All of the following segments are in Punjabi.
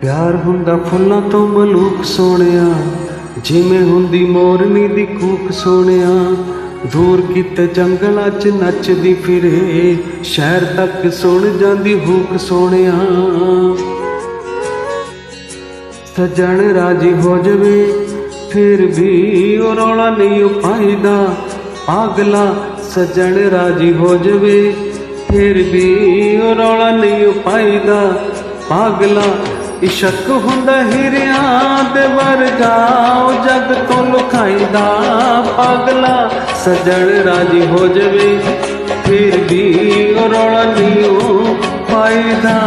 ਪਿਆਰ ਹੁੰਦਾ ਫੁੱਲਾਂ ਤੋਂ ਮਲੂਕ ਸੋਹਣਿਆ, ਜਿਵੇਂ ਹੁੰਦੀ ਮੋਰਨੀ ਦੀ ਕੂਕ ਸੋਹਣਿਆ। ਦੂਰ ਕਿਤੇ ਜੰਗਲਾਂ 'ਚ ਨੱਚਦੀ ਫਿਰੇ, ਸ਼ਹਿਰ ਤੱਕ ਸੁਣ ਜਾਂਦੀ ਹੂਕ ਸੋਹਣਿਆ। ਸਜਣ ਰਾਜੀ ਹੋ ਜਵੇ, ਫਿਰ ਵੀ ਉਹ ਰੌਲਾ ਨਹੀਂ ਉਹ ਪਾਈਦਾ। ਪਾਗਲਾ ਸਜਣ ਰਾਜੀ ਹੋ ਜਵੇ, ਫਿਰ ਵੀ ਉਹ ਰੌਲਾ ਨਹੀਂ ਉਹ ਪਾਈਦਾ। ਪਾਗਲਾ ਇਸ਼ਕ ਹੁੰਦਾ ਹੀਰਿਆਂ ਦੇ ਵਰਗਾ ਉਹ ਜਗ ਤੋਂ ਲੁਕਾਈਦਾ ਪਾਗਲਾ ਸਜਣ ਰਾਜੀ ਹੋ ਜਵੇ, ਫਿਰ ਵੀ ਰੌਲਾ ਨਹੀਂ ਉਹ ਫਾਇਦਾ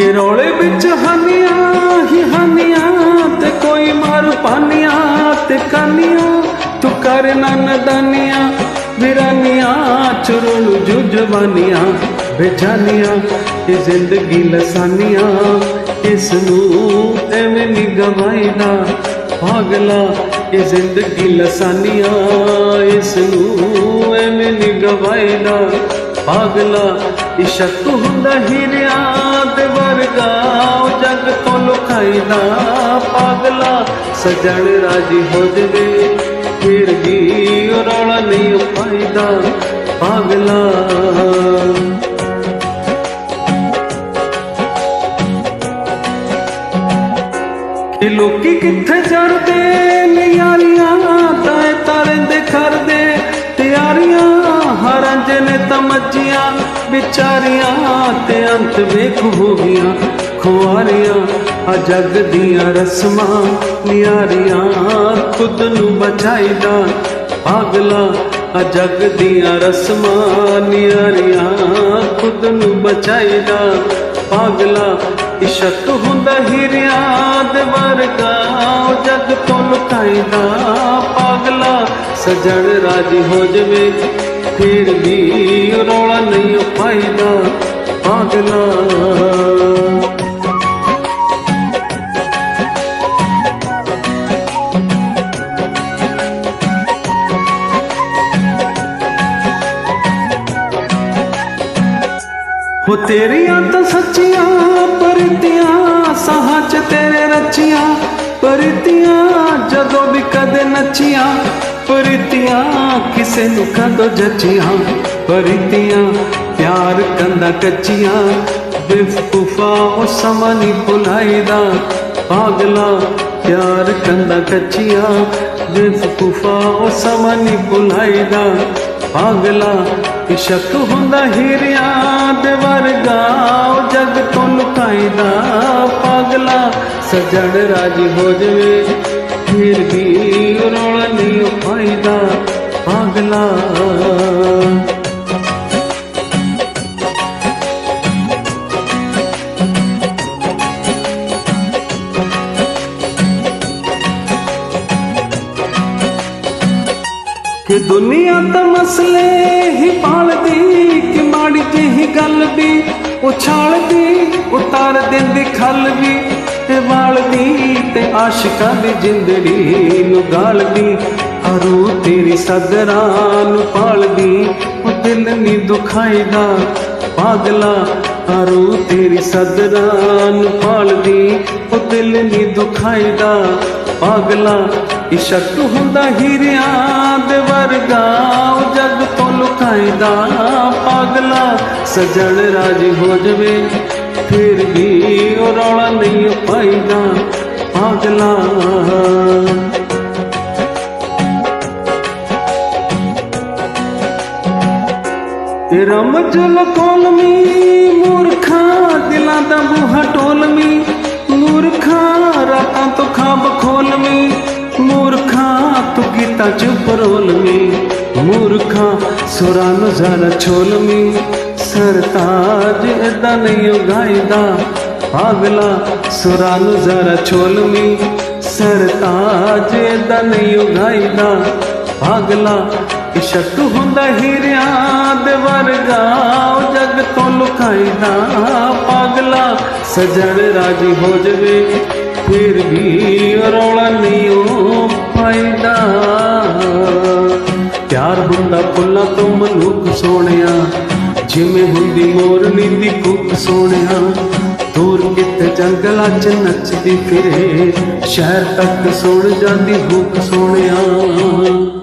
ਕਿ ਰੋਲੇ ਵਿੱਚ ਹਾਨੀਆਂ ਹੀ ਹਾਨੀਆਂ ਤੇ ਕੋਈ ਮਾਰੂ ਪਾਨੀਆਂ ਤੇ ਕਾਨੀਆਂ। ਤੂੰ ਕਰ ਨਾ ਨਦਾਨੀਆਂ ਵਿਰਾਨੀਆਂ ਚੁਰਣ ਜੁਜਵਾਨੀਆਂ ਬੇਜਾਨੀਆਂ, ਇਹ ਜ਼ਿੰਦਗੀ ਲਸਾਨੀਆਂ। ਇਸ ਨੂੰ ਐਵੇਂ ਨਹੀਂ ਗਵਾਈਦਾ। ਪਾਗਲਾ, ਇਹ ਜ਼ਿੰਦਗੀ ਲਸਾਨੀਆਂ। ਇਸ ਨੂੰ ਐਵੇਂ ਨਹੀਂ ਗਵਾਈਦਾ। ਪਾਗਲਾ ਇਸ਼ਕ ਹੁੰਦਾ ਹੀਰਿਆਂ ਦੇ ਵਰਗਾ, ਉਹ ਜਗ ਤੋਂ ਲੁਕਾਈਦਾ ਪਾਗਲਾ। ਸਜਣ ਰਾਜੀ ਹੋ ਜਵੇ, ਫਿਰ ਵੀ ਰੌਲਾ ਨਹੀਂ ਪਾਈਦਾ ਪਾਗਲਾ। ਇਹ ਲੋਕੀ ਕਿੱਥੇ ਚੜਦੇ ਨੇ ਯਾਰੀਆਂ ਤਾਏ ਤਾਰੇ ਦੇ ਕਰਦੇ ਹਰੰਜ ਨੇ ਤਮੱਜੀਆਂ ਵਿਚਾਰੀਆਂ ਤੇ ਅੰਤ ਵੇਖ ਹੋ ਗਈਆਂ। ਖੁਆਰੀਆਂ ਆ ਜਗ ਦੀਆਂ ਰਸਮਾਂ, ਨਿਆਰੀਆਂ, ਖੁਦ ਨੂੰ ਬਚਾਈਦਾ। ਪਾਗਲਾ ਆ ਜਗ ਦੀਆਂ ਰਸਮਾਂ, ਨਿਆਰੀਆਂ, ਖੁਦ ਨੂੰ ਬਚਾਈਦਾ। ਪਾਗਲਾ, ਇਸ਼ਕ ਹੁੰਦਾ ਹੀਰਿਆਂ ਦੇ ਵਰਗਾ ਜਗ ਤੋਂ ਲੁਕਾਈਦਾ। ਪਾਗਲਾ, ਸਜਣ ਰਾਜੀ ਹੋ ਜਵੇ ਫਿਰ ਵੀ ਰੌਲਾ ਨਹੀਂ ਉਹ ਪਾਈਦਾ ਪਾਗਲਾ ਹੋ ਤੇਰੀਆਂ ਤਾਂ ਸੱਚੀਆਂ, ਪਰਤੀਆਂ ਸਾਹਾਂ ਚ ਤੇਰੇ ਰਚੀਆਂ, ਪਰਤੀਆਂ ਜਦੋਂ ਵੀ ਕਦੇ ਨੱਚੀਆਂ ਪਰਤੀਆਂ, ਕਿਸੇ ਨੂੰ ਕਦੋਂ ਜੱਚੀਆਂ। ਪਰਤੀਆਂ, ਪਿਆਰ ਕੰਦਾ ਕੱਚੀਆਂ। ਬੇਵਕੂਫਾ ਉਹ ਸਮਾਂ ਨਹੀਂ ਭੁਲਾਈਦਾ। ਪਾਗਲਾ, ਪਿਆਰ ਕੰਦਾ ਕੱਚੀਆਂ। ਬੇਵਕੂਫਾ ਉਹ ਸਮਾਂ ਨਹੀਂ ਭੁਲਾਈਦਾ। ਪਾਗਲਾ ਇਸ਼ਕ ਹੁੰਦਾ ਹੀਰਿਆਂ ਦੇ ਵਰਗਾ, ਉਹ ਜਗ ਤੋਂ ਲੁਕਾਈਦਾ। ਪਾਗਲਾ, ਸਜਣ ਰਾਜੀ ਹੋ ਜਵੇ। ਫਿਰ ਵੀ ਉਹ ਰੌਲਾ ਨਹੀਂ ਉਹ ਪਾਗਲਾ। ਕਿ ਦੁਨੀਆ ਤਾਂ ਮਸਲੇ ਹੀ ਪਾਲਦੀ, ਕਿ ਮਾੜੀ ਜਿਹੀ ਗੱਲ ਵੀ ਉਛਾਲਦੀ, ਉਤਾਰ ਦਿੰਦੀ ਖਲ ਵੀ। ਵਾਲਦੀ ਤੇ ਆਸ਼ਿਕਾਂ ਦੀ ਜਿੰਦੜੀ ਨੂੰ ਗਾਲਦੀ ਹਰੂ ਤੇਰੀ ਸਦਰਾਂ ਨੂੰ ਪਾਲਦੀ ਉਹ ਦਿਲ ਨਹੀਂ ਦੁਖਾਈਦਾ ਪਾਗਲਾ ਹਰੂ ਤੇਰੀ ਸਦਰਾਂ ਨੂੰ ਪਾਲਦੀ ਉਹ ਦਿਲ ਨਹੀਂ ਦੁਖਾਈਦਾ ਪਾਗਲਾ ਇਸ਼ਕ ਹੁੰਦਾ ਹੀਰਿਆਂ ਦੇ ਵਰਗਾ, ਉਹ ਜਗ ਤੋਂ ਲੁਕਾਈਦਾ ਪਾਗਲਾ। ਸਜਣ ਰਾਜ ਹੋ ਜਵੇ ਫਿਰ ਵੀ ਉਹ ਰੌਲਾ ਨਹੀਂ ਪਾਈਦਾ ਪਾਗਲਾ ਤੇਰਾ ਮਜਲ ਕੋਲਮੀ ਮੂਰਖਾ ਦਿਲਾਂ ਦਾ ਬੂਹਾ ਟੋਲਮੀ ਮੂਰਖਾ ਰਾਤਾਂ ਤੋਂ ਖਾਬ ਖੋਲਮੀ ਮੂਰਖਾ ਤੂੰ ਗੀਤਾ ਚ ਪਰੋਲਮੀ ਮੂਰਖਾ ਸੁਰਾਂ ਨੂੰ ਜ਼ਰਾ ਛੋਲਮੀ ਸਰਤਾਜ ਏਦਾਂ ਨਹੀਂ ਉਗਾਈਦਾ। ਪਾਗਲਾ ਸੁਰਾਂ ਨੂੰ ਜ਼ਰਾ ਛੋਲਮੀ ਸਰਤਾਜ ਏਦਾਂ ਨਹੀਂ ਉਗਾਈਦਾ। ਪਾਗਲਾ ਇਸ਼ਕ ਹੁੰਦਾ ਹੀਰਿਆਂ ਦੇ ਵਰਗਾ ਜਗ ਤੋਂ ਲੁਕਾਈਦਾ। ਪਾਗਲਾ ਸਜਣ ਰਾਜੀ ਹੋ ਜਵੇ, ਫਿਰ ਵੀ ਰੌਲਾ ਨਹੀਂ ਉਹ ਫਾਇਦਾ ਪਿਆਰ ਹੁੰਦਾ ਫੁੱਲਾਂ ਤੋਂ ਮਨੁੱਖ ਸੋਹਣਿਆ ਜਿਵੇਂ ਹੁੰਦੀ ਮੋਰਨੀ ਦੀ ਕੁੱਕ ਸੋਹਣਿਆ। ਦੂਰ ਕਿਤੇ ਜੰਗਲਾਂ 'ਚ ਨੱਚਦੀ ਫਿਰੇ। ਸ਼ਹਿਰ ਤੱਕ ਸੁਣ ਜਾਂਦੀ ਹੁੱਕ ਸੋਹਣਿਆ।